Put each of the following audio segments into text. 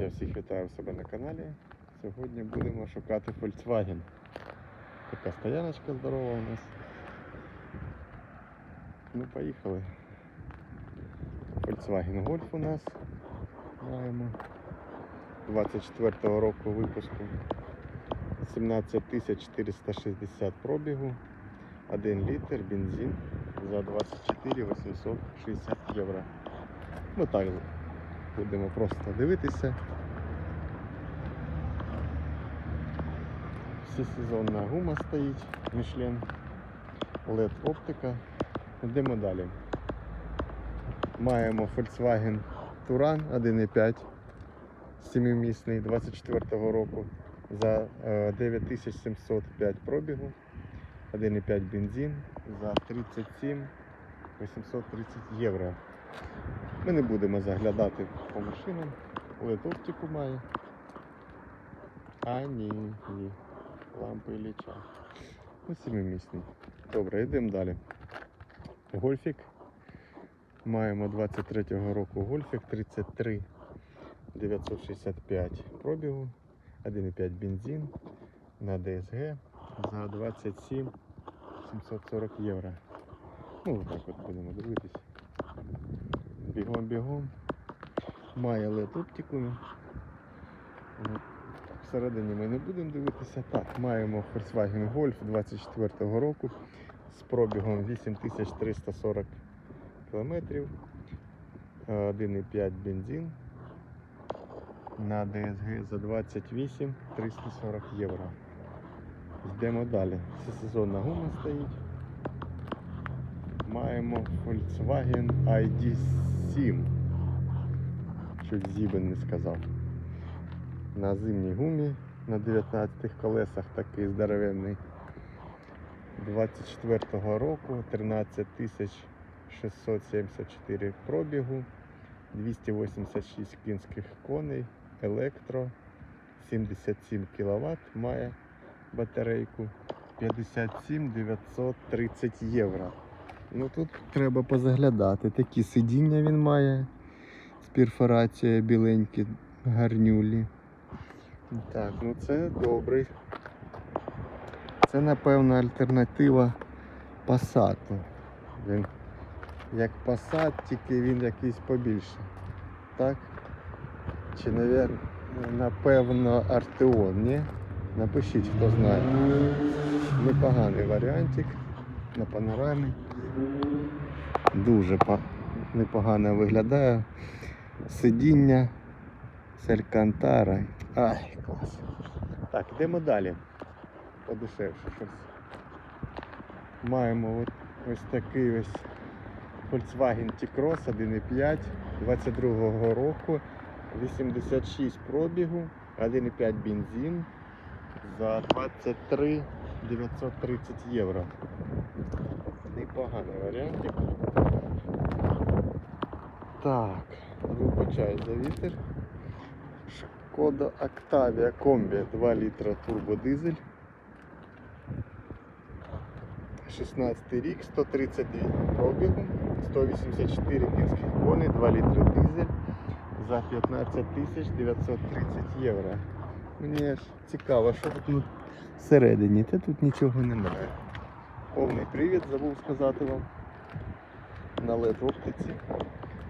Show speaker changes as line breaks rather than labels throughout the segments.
Я всіх вітаю себе на каналі. Сьогодні будемо шукати Volkswagen. Така стояночка здорова у нас. Ну, поїхали. Volkswagen Golf у нас маємо 24-го року випуску. 17 460 пробігу, 1 літр, бензин за 24 860 євро. Ну так будемо просто дивитися. Всесезонна гума стоїть, Michelin, LED оптика. Йдемо далі. Маємо Volkswagen Touran 1.5 7-місний 24-го року за е, 9705 пробігу, 1,5 бензин за 37 830 євро. Ми не будемо заглядати по машинам, LED оптику має. А ні, ні. Лампи ліча. Ну, сімимісний. Добре, йдемо далі. Гольфік. Маємо 23-го року Гольфік 33 965 пробігу, 1,5 бензин на DSG за 27 740 євро. Ну, отак от будемо дивитися. Бігом бігом. Має LED оптику. Всередині ми не будемо дивитися. Так, маємо Volkswagen Golf 24-го року з пробігом 8340 км. 1,5 бензин на DSG за 28 340 євро. Йдемо далі. Всесезонна гума стоїть. Маємо Volkswagen ID7. Чуть зібен не сказав. На зимній гумі на 19 колесах такий здоровенний. 24-го року 13 674 пробігу, 286 кінських коней, електро, 77 кВт має батарейку, 57 930 євро. Ну тут треба позаглядати. Такі сидіння він має з перфорацією біленькі, гарнюлі. Так, ну це добрий. Це напевно альтернатива Passat. Він як Passat, тільки він якийсь побільше. Так? Чи напевно Arteon, ні? Напишіть, хто знає. Непоганий варіантик на панорамі. Дуже непогано виглядає. Сидіння з Алькантара. Ай, клас. Так, йдемо далі. Подешевше щось. Маємо ось такий ось Volkswagen T-Cross 1.5 22 року. 86 пробігу, 1,5 бензин за 23 930 євро. Непоганий варіантик. Так, вибачаю за вітер. Шкода Octavia Комбі 2 літра турбодизель. 16 рік, 132 пробігу, 184 кінських коней, 2 літри дизель за 15 тисяч 930 євро. Мені аж цікаво, що тут всередині, та тут нічого немає. Повний привід, забув сказати вам. На LED оптиці.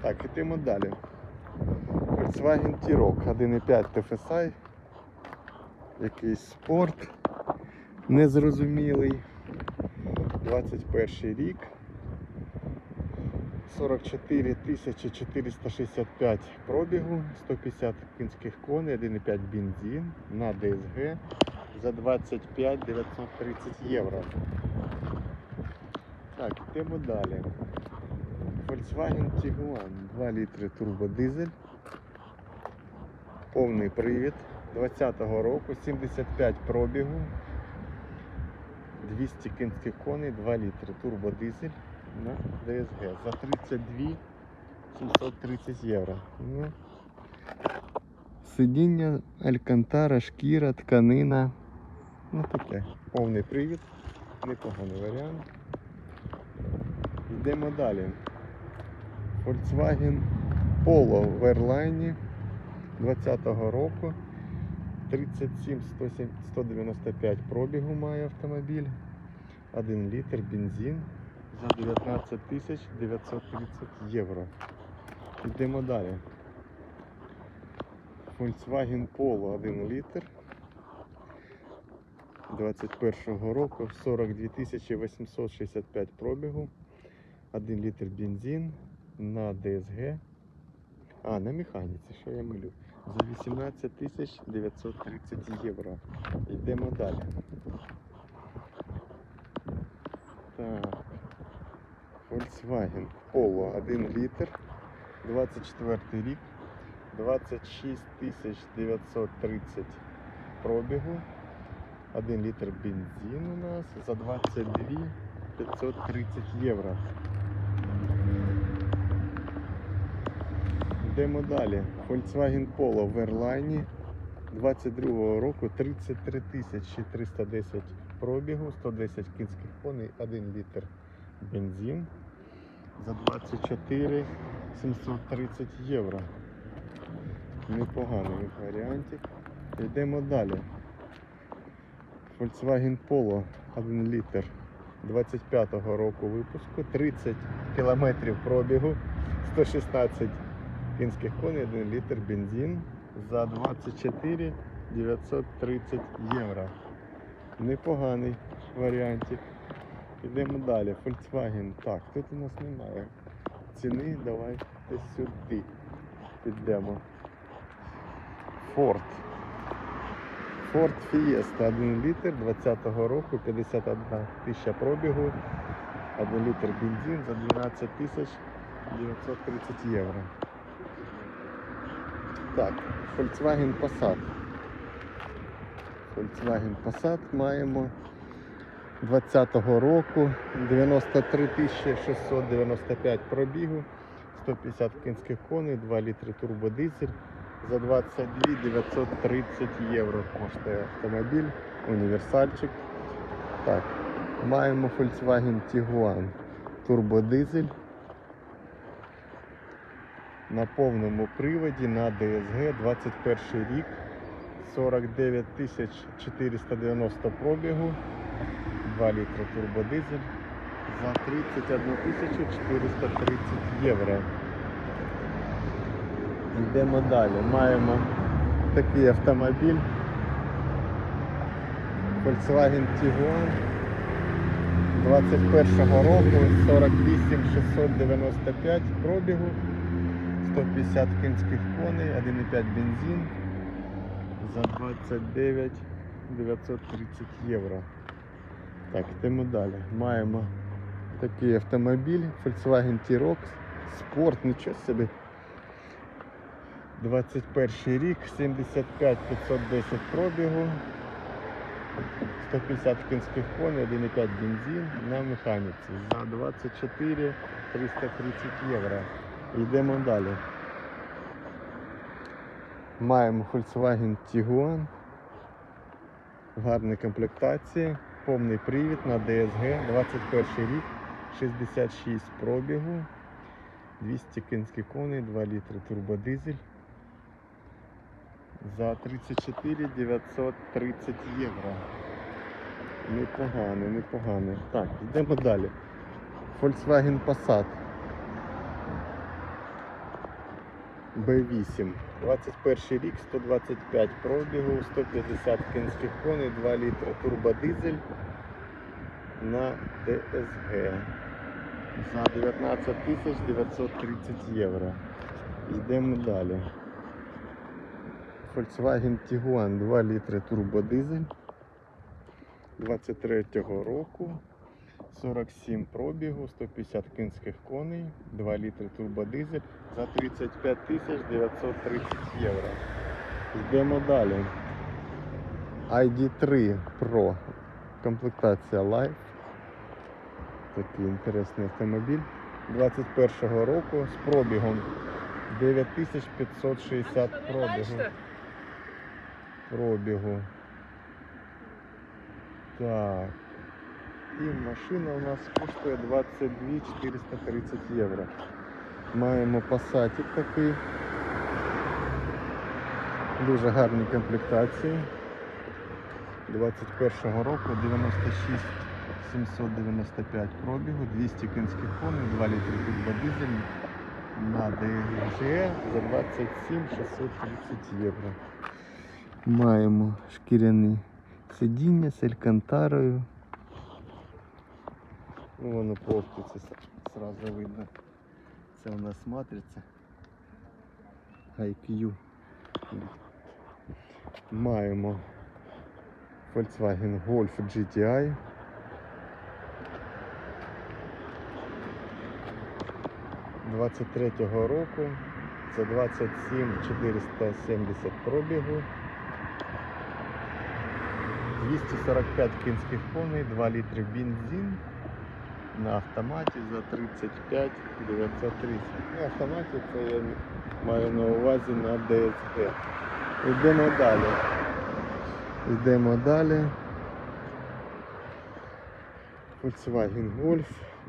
Так, ідемо далі. Volkswagen T-Roc 1.5 TFSI. Якийсь спорт незрозумілий. 21 рік. 44 465 пробігу, 150 кінських коней, 1,5 бензин на DSG за 25 930 євро. Так, йдемо далі. Volkswagen Tiguan 2 літри турбодизель. Повний привід 20-го року, 75 пробігу, 200 кінських коней, 2 літри турбодизель на DSG за 32 730 євро. Ну, сидіння, алькантара, шкіра, тканина. Ну таке. Повний привід. Непоганий варіант. Йдемо далі. Volkswagen Polo в Airline 20-го року. 37 195 пробігу має автомобіль. 1 літр бензин за 19 тисяч 930 євро. Йдемо далі. Volkswagen Polo 1 літр. 21 року 42 865 пробігу. 1 літр бензин на DSG. А, на механіці, що я милю. За 18 тисяч 930 євро. Йдемо далі. Так. Volkswagen Polo 1 літр. 24 рік. 26 тисяч 930 пробігу. 1 літр бензин у нас за 22 530 євро. Йдемо далі. Volkswagen Polo в Ерлайні 22 року 33 тисячі 310 пробігу, 110 кінських коней, 1 літр бензин за 24 730 євро. Непоганий варіантик. Йдемо далі. Volkswagen Polo 1 літр 25-го року випуску, 30 кілометрів пробігу, 116 кінських коней, 1 літр бензин за 24 930 євро. Непоганий варіантик. Йдемо далі. Volkswagen. Так, тут у нас немає ціни. Давайте сюди підемо. Ford. Ford Fiesta 1 літр 20-го року, 51 тисяча пробігу, 1 літр бензин за 12 тисяч 930 євро. Так, Volkswagen Passat. Volkswagen Passat маємо 20-го року, 93 695 пробігу, 150 кінських коней, 2 літри турбодизель. За 22 930 євро коштує автомобіль, універсальчик. Так, маємо Volkswagen Tiguan турбодизель на повному приводі на DSG 21 рік, 49 тисяч 490 пробігу, 2 літри турбодизель за 31 тисячу 430 євро. Йдемо далі. Маємо такий автомобіль. Volkswagen Tiguan 21 року 48 695 пробігу, 150 кінських коней, 1,5 бензин за 29 930 євро. Так, йдемо далі. Маємо такий автомобіль Volkswagen T-Roc Sport, нічого собі. 21 рік, 75 510 пробігу, 150 кінських коней, 1,5 бензин на механіці за 24 330 євро. Йдемо далі. Маємо Volkswagen Tiguan. Гарні комплектації, повний привід на DSG, 21 рік, 66 пробігу, 200 кінських коней, 2 літри турбодизель за 34 930 євро. Непогано, непогано. Так, йдемо далі. Volkswagen Passat B8. 21 рік, 125 пробігу, 150 кінських коней, 2 літри турбодизель на DSG. За 19 тисяч 930 євро. Йдемо далі. Volkswagen Tiguan 2 літри турбодизель 23-го року, 47 пробігу, 150 кінських коней, 2 літри турбодизель за 35 тисяч 930 євро. Йдемо далі. ID3 Pro. Комплектація Life. Такий інтересний автомобіль. 21-го року з пробігом 9560 пробігу. Пробігу. Так. І машина у нас коштує 22 430 євро. Маємо пасатик такий. Дуже гарні комплектації. 21 року 96 795 пробігу, 200 кінських коней, 2 літри турбодизель на ДГ за 27 630 євро. Маємо шкіряні сидіння з алькантарою. Ну, воно оптиці сразу видно. Це у нас матриця. IQ. Маємо Volkswagen Golf GTI. Двадцять третього року. Це 27 470 пробігу. 245 кінських коней, 2 літри бензин на автоматі за 35 930. На автоматі це я маю на увазі на DSG. Йдемо далі. Йдемо далі. Volkswagen Golf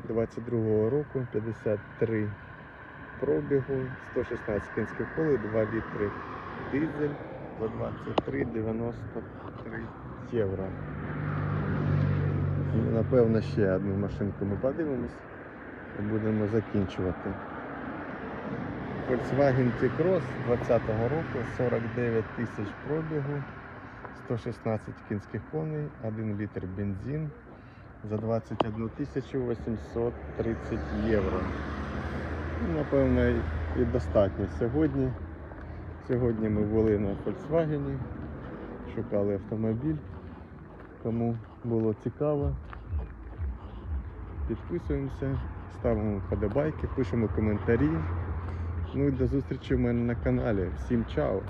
22 року, 53 пробігу, 116 кінських коли, 2 літри дизель за 23,93 євро. Напевно, ще одну машинку ми подивимось і будемо закінчувати. Volkswagen T-Cross 20-го року, 49 тисяч пробігу, 116 кінських коней, 1 літр бензин за 21 тисячу 830 євро. Ну, Напевно, і достатньо сьогодні. Сьогодні ми були на Volkswagen, шукали автомобіль. Кому було цікаво, підписуємося, ставимо вподобайки, пишемо коментарі. Ну і до зустрічі в мене на каналі. Всім чао!